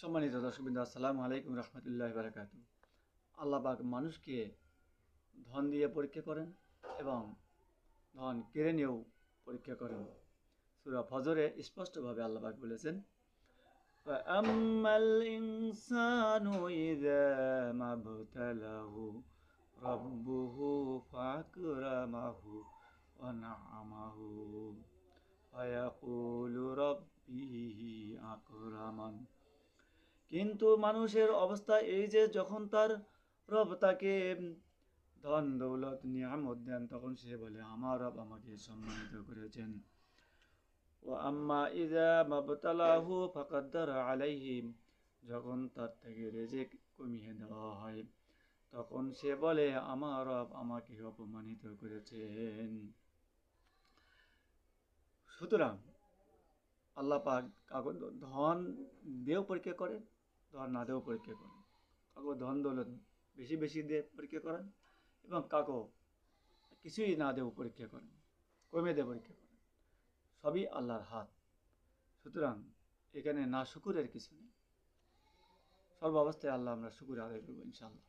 সম্মানিত দর্শকবৃন্দ আসসালামু আলাইকুম রহমতুল্লাহ বারাকাতু আল্লাহ পাক মানুষকে ধন দিয়ে পরীক্ষা করেন এবং ধন কেড়ে নিয়েও পরীক্ষা করেন সুরা ফজরে স্পষ্টভাবে আল্লাহ পাক বলেছেন فأما الإنسان إذا ما ابتلاه ربه فأكرمه ونعمه فيقول ربي أكرمن কিন্তু মানুষের অবস্থা এই যে যখন তার রব তাকে ধন, দৌলত, নিয়ামত দেন, তখন সে বলে, আমার রব আমাকে সম্মানিত করেছেন। ও আম্মা ইজা মাবতালাহু ফাকাদ্দার আলাইহিম। যখন তার থেকে রেজেক কমিয়ে দেওয়া হয়, তখন সে বলে, আমার রব আমাকে অপমানিত করেছেন। সুতরাং আল্লাহ পাক ধন দিয়েও পরীক্ষা করে ধন না দেও পরীক্ষা করেন। কাকো ধন দৌলত, বেশি বেশি দিয়ে পরীক্ষা করেন এবং কাকো কিছুই না দেও পরীক্ষা করেন, কমে দিয়ে পরীক্ষা করেন। সবই আল্লাহর হাত। সুতরাং এখানে না শুকুরের কিছু নেই। সর্ব অবস্থায় আল্লাহ আমরা শুকুর আদায় করব ইনশাআল্লাহ।